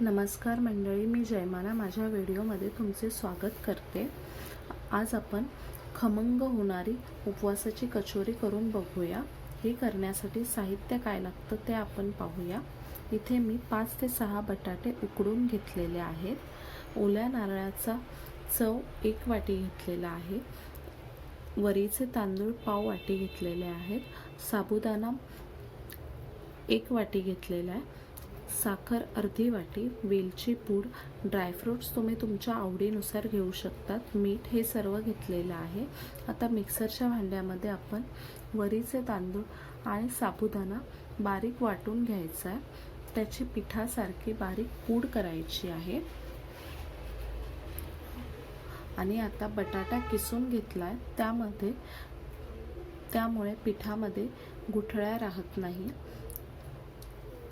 नमस्कार मंडळी मी जयमाला माझ्या व्हिडिओमध्ये तुमचे स्वागत करते. आज आपण खमंग होणारी उपवासाची कचोरी करून बघूया. हे करण्यासाठी साहित्य काय लागतं ते आपण पाहूया. इथे मी पाच ते सहा बटाटे उकडून घेतलेले आहेत. ओल्या नारळाचा चव एक वाटी घेतलेला आहे. वरीचे तांदूळ पाव वाटी घेतलेले आहेत. साबुदाणा एक वाटी घेतलेला आहे. साखर अर्धी वाटी वेलची पूड ड्रायफ्रूट्स तुम्ही तुमच्या आवडीनुसार घेऊ शकतात. मीठ हे सर्व घेतलेलं आहे. आता मिक्सरच्या भांड्यामध्ये आपण वरीचे तांदूळ आणि साबुदाणा बारीक वाटून घ्यायचा आहे. त्याची पिठासारखी बारीक पूड करायची आहे. आणि आता बटाटा किसून घेतला आहे त्यामध्ये त्यामुळे पिठामध्ये गुठळ्या राहत नाही.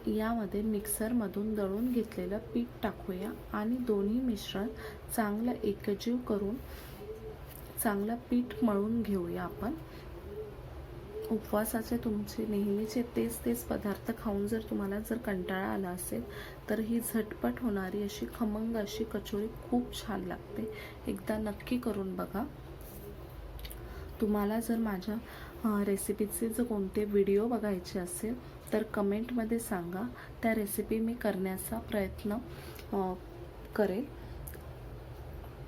यामध्ये मिक्सरमधून दळून घेतलेलं पीठ टाकूया आणि दोन्ही मिश्रण चांगलं एकजीव करून चांगलं पीठ मळून घेऊया आपण. उपवासाचे तुमचे नेहमीचे तेच तेच पदार्थ खाऊन जर तुम्हाला जर कंटाळा आला असेल तर ही झटपट होणारी अशी खमंग अशी कचोरी खूप छान लागते. एकदा नक्की करून बघा. तुम्हाला जर माझ्या रेसिपीचे जर कोणते व्हिडिओ बघायचे असेल तर कमेंटमध्ये सांगा. त्या रेसिपी मी करण्याचा प्रयत्न करेल.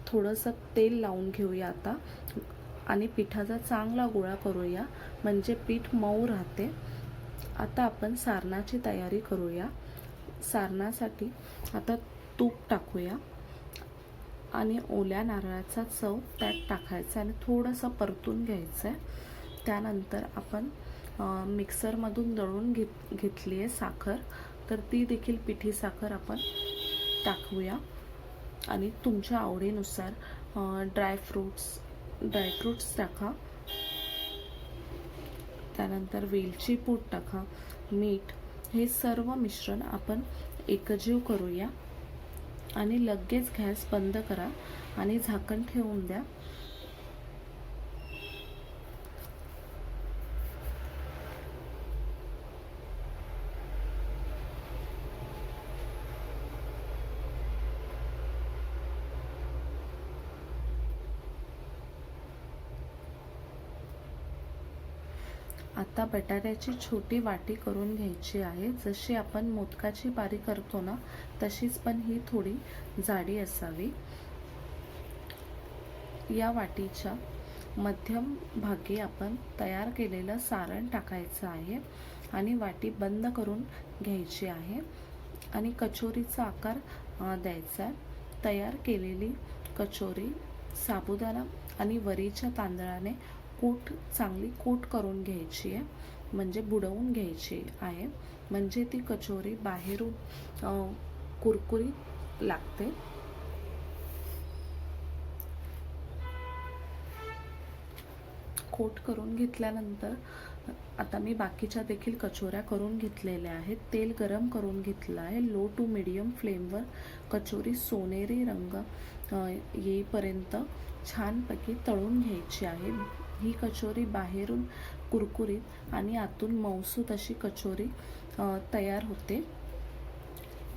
थोडंसं तेल लावून घेऊया आता आणि पिठाचा चांगला गोळा करूया. म्हणजे पीठ मऊ राहते. आता आपण सारणाची तयारी करूया. सारणासाठी आता तूप टाकूया. आणि ओल्या नारळाचा चव त्यात टाकायचा आणि थोडंसं परतून घ्यायचं आहे त्यानंतर आपण मिक्सरमधून दळून घेत घेतली आहे साखर. तर ती देखील पिठी साखर आपण टाकूया. आणि तुमच्या आवडीनुसार ड्रायफ्रूट्स ड्रायफ्रूट्स टाका. त्यानंतर वेलची पूड टाका. मीठ हे सर्व मिश्रण आपण एकजीव करूया. आणि लगेच गॅस बंद करा आणि झाकण ठेवून द्या. आता बटाट्याची छोटी वाटी करून घ्यायची आहे. जशी आपण मोदकाची पारी करतो ना तशीच पण ही थोडी जाडी असावी. या वाटीच्या मध्यम भागी आपण तयार केलेलं सारण टाकायचं आहे आणि वाटी बंद करून घ्यायची आहे. आणि कचोरीचा आकार द्यायचा आहे. तयार केलेली कचोरी साबुदाणा आणि वरीच्या तांदळाने कोट चांगली कोट करून घ्यायची आहे. म्हणजे बुडवून घ्यायची आहे. म्हणजे ती कचोरी बाहेरून कुरकुरीत लागते. कोट करून घेतल्यानंतर आता मी बाकीच्या देखील कचोऱ्या करून घेतलेल्या आहेत. तेल गरम करून घेतलं आहे. लो टू मिडियम फ्लेमवर कचोरी सोनेरी रंग येईपर्यंत छानपैकी तळून घ्यायची आहे. ही कचोरी बाहेरून कुरकुरीत आणि आतून मऊसूत अशी कचोरी तयार होते.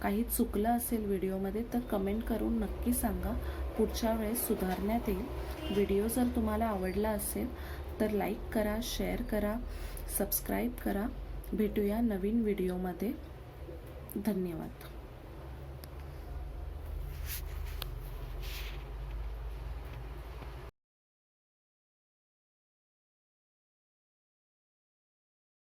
काही चुकलं असेल व्हिडिओमध्ये तर कमेंट करून नक्की सांगा. पुढच्या वेळेस सुधारण्यात येईल. व्हिडिओ जर तुम्हाला आवडला असेल तर लाईक करा शेअर करा सबस्क्राईब करा. भेटूया नवीन व्हिडिओमध्ये. धन्यवाद.